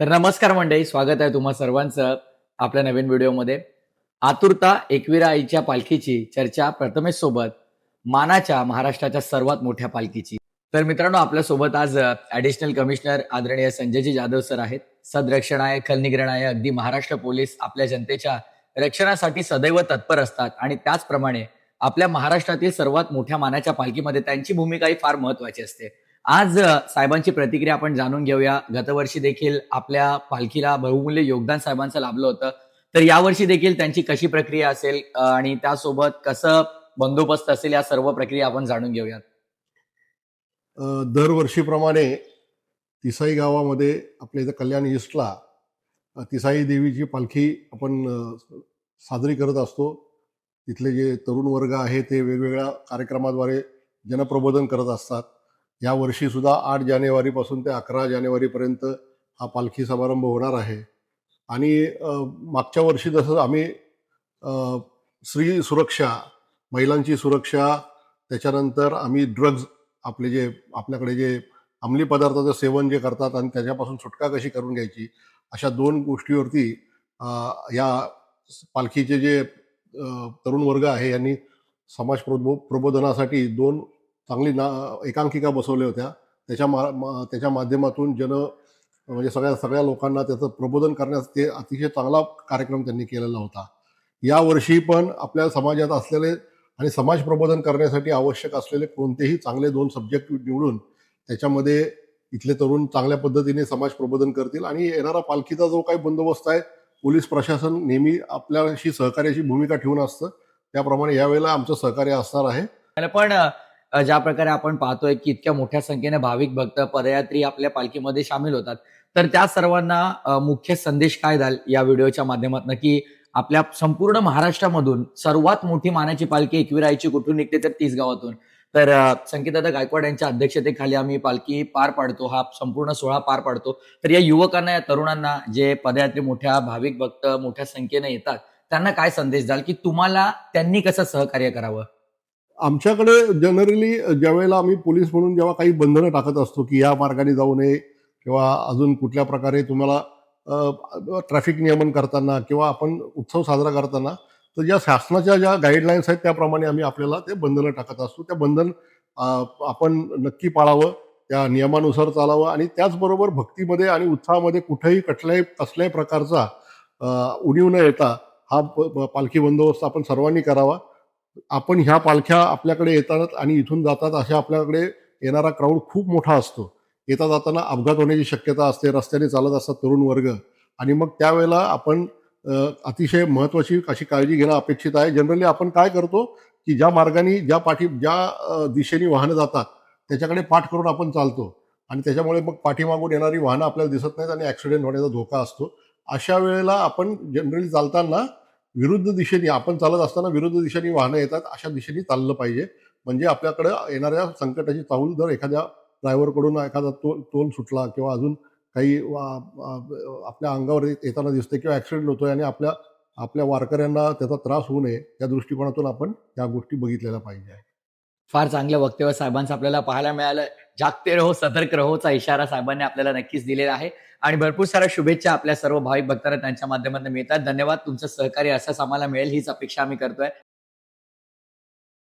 तर नमस्कार मंडळी स्वागत आहे तुम्हा सर्वांचं आपल्या नवीन व्हिडिओमध्ये. आतुरता एकविरा आईच्या पालखीची चर्चा प्रथमेश सोबत मानाच्या महाराष्ट्राच्या सर्वात मोठ्या पालखीची. तर मित्रांनो आपल्यासोबत आज ऍडिशनल कमिशनर आदरणीय संजयजी जाधव सर आहेत. सदरक्षणाय खलनिग्रहणाय अगदी महाराष्ट्र पोलीस आपल्या जनतेच्या रक्षणासाठी सदैव तत्पर असतात. आणि त्याचप्रमाणे आपल्या महाराष्ट्रातील सर्वात मोठ्या मानाच्या पालखीमध्ये त्यांची भूमिका ही फार महत्वाची असते. आज साहेबांची प्रतिक्रिया आपण जाणून घेऊया. गतवर्षी देखील आपल्या पालखीला बहुमूल्य योगदान साहेबांचं लाभलं होतं. तर यावर्षी देखील त्यांची कशी प्रक्रिया असेल आणि त्यासोबत कसं बंदोबस्त असेल या सर्व प्रक्रिया आपण जाणून घेऊयात. दरवर्षीप्रमाणे तिसाई गावामध्ये आपल्या इथं कल्याण ईस्टला तिसाई देवीची पालखी आपण साजरी करत असतो. तिथले जे तरुण वर्ग आहे ते वेगवेगळ्या कार्यक्रमाद्वारे जनप्रबोधन करत असतात. या वर्षीसुद्धा आठ जानेवारीपासून ते अकरा जानेवारीपर्यंत हा पालखी समारंभ होणार आहे. आणि मागच्या वर्षी जसं आम्ही स्त्री सुरक्षा महिलांची सुरक्षा त्याच्यानंतर आम्ही ड्रग्ज आपले जे आपल्याकडे जे अंमली पदार्थाचं सेवन जे करतात आणि त्याच्यापासून सुटका कशी करून घ्यायची अशा दोन गोष्टीवरती या पालखीचे जे तरुण वर्ग आहे यांनी समाज प्रबो प्रबोधनासाठी दोन चांगली ना एकांकिका बसवल्या होत्या. त्याच्या मा मा- त्याच्या माध्यमातून जन म्हणजे सगळ्या सगळ्या लोकांना त्याचं प्रबोधन करण्यास ते अतिशय चांगला कार्यक्रम त्यांनी केलेला होता. यावर्षी पण आपल्या समाजात असलेले आणि समाज प्रबोधन करण्यासाठी आवश्यक असलेले कोणतेही चांगले दोन सब्जेक्ट निवडून त्याच्यामध्ये इथले तरुण चांगल्या पद्धतीने समाज प्रबोधन करतील आणि येणारा पालखीचा जो काही बंदोबस्त आहे पोलीस प्रशासन नेहमी आपल्याशी सहकार्याची भूमिका ठेवून असतं. त्याप्रमाणे यावेळेला आमचं सहकार्य असणार आहे. पण ज्या प्रकारे आपण पाहतोय की इतक्या मोठ्या संख्येने भाविक भक्त पदयात्री आपल्या पालखीमध्ये सामील होतात. तर त्या सर्वांना मुख्य संदेश काय द्याल या व्हिडिओच्या माध्यमातून? की आपल्या संपूर्ण महाराष्ट्रामधून सर्वात मोठी मानाची पालखी एकविरायची कुठून निघते तर तीस गावातून. तर अ, गायकवाड यांच्या अध्यक्षतेखाली आम्ही पालखी पार पाडतो. हा संपूर्ण सोहळा पार पाडतो. तर या युवकांना या तरुणांना जे पदयात्री मोठ्या भाविक भक्त मोठ्या संख्येने येतात त्यांना काय संदेश द्याल? की तुम्हाला त्यांनी कसं सहकार्य करावं? आमच्याकडे जनरली ज्यावेळेला आम्ही पोलीस म्हणून जेव्हा काही बंधनं टाकत असतो की या मार्गाने जाऊ नये किंवा अजून कुठल्या प्रकारे तुम्हाला ट्रॅफिक नियमन करताना किंवा आपण उत्सव साजरा करताना तर ज्या शासनाच्या ज्या गाईडलाईन्स आहेत त्याप्रमाणे आम्ही आपल्याला ते बंधनं टाकत असतो. त्या बंधन आपण नक्की पाळावं त्या नियमानुसार चालावं आणि त्याचबरोबर भक्तीमध्ये आणि उत्साहामध्ये कुठेही कुठल्याही कसल्याही प्रकारचा उणीव न येता हा प- पालखी बंदोबस्त आपण सर्वांनी करावा. आपण ह्या पालख्या आपल्याकडे येतात आणि इथून जातात अशा आपल्याकडे येणारा क्राऊड खूप मोठा असतो. येता जाताना अपघात होण्याची शक्यता असते रस्त्याने चालत असतात तरुण वर्ग. आणि मग त्यावेळेला आपण अतिशय महत्त्वाची अशी काळजी घेणं अपेक्षित आहे. जनरली आपण काय करतो की ज्या मार्गाने ज्या पाठी ज्या दिशेने वाहनं जातात त्याच्याकडे पाठ करून आपण चालतो. आणि त्याच्यामुळे मग पाठीमागून येणारी वाहनं आपल्याला दिसत नाहीत आणि ॲक्सिडेंट होण्याचा धोका असतो. अशा वेळेला आपण जनरली चालताना विरुद्ध दिशेने आपण चालत असताना विरुद्ध दिशेने वाहनं येतात अशा दिशेने चाललं पाहिजे. म्हणजे आपल्याकडे येणाऱ्या संकटाची चाहूल जर एखाद्या ड्रायव्हरकडून एखादा तोल तोल सुटला किंवा अजून काही आपल्या अंगावर येताना दिसते किंवा ॲक्सिडेंट होतोय आणि आपल्या आपल्या वारकऱ्यांना त्याचा त्रास होऊ नये या दृष्टिकोनातून आपण या गोष्टी बघितलेल्या पाहिजे फार चांगलं वक्तव्य साहेबांचं आपल्याला पाहायला मिळालं. जागते रहो सतर्क रहोचा इशारा साहेबांनी आपल्याला नक्कीच दिलेला आहे. आणि भरपूर साऱ्या शुभेच्छा आपल्या सर्व भाविक भक्तांना त्यांच्या माध्यमातून मिळतात. धन्यवाद. तुमचं सहकार्य असंच आम्हाला मिळेल हीच अपेक्षा आम्ही करतोय.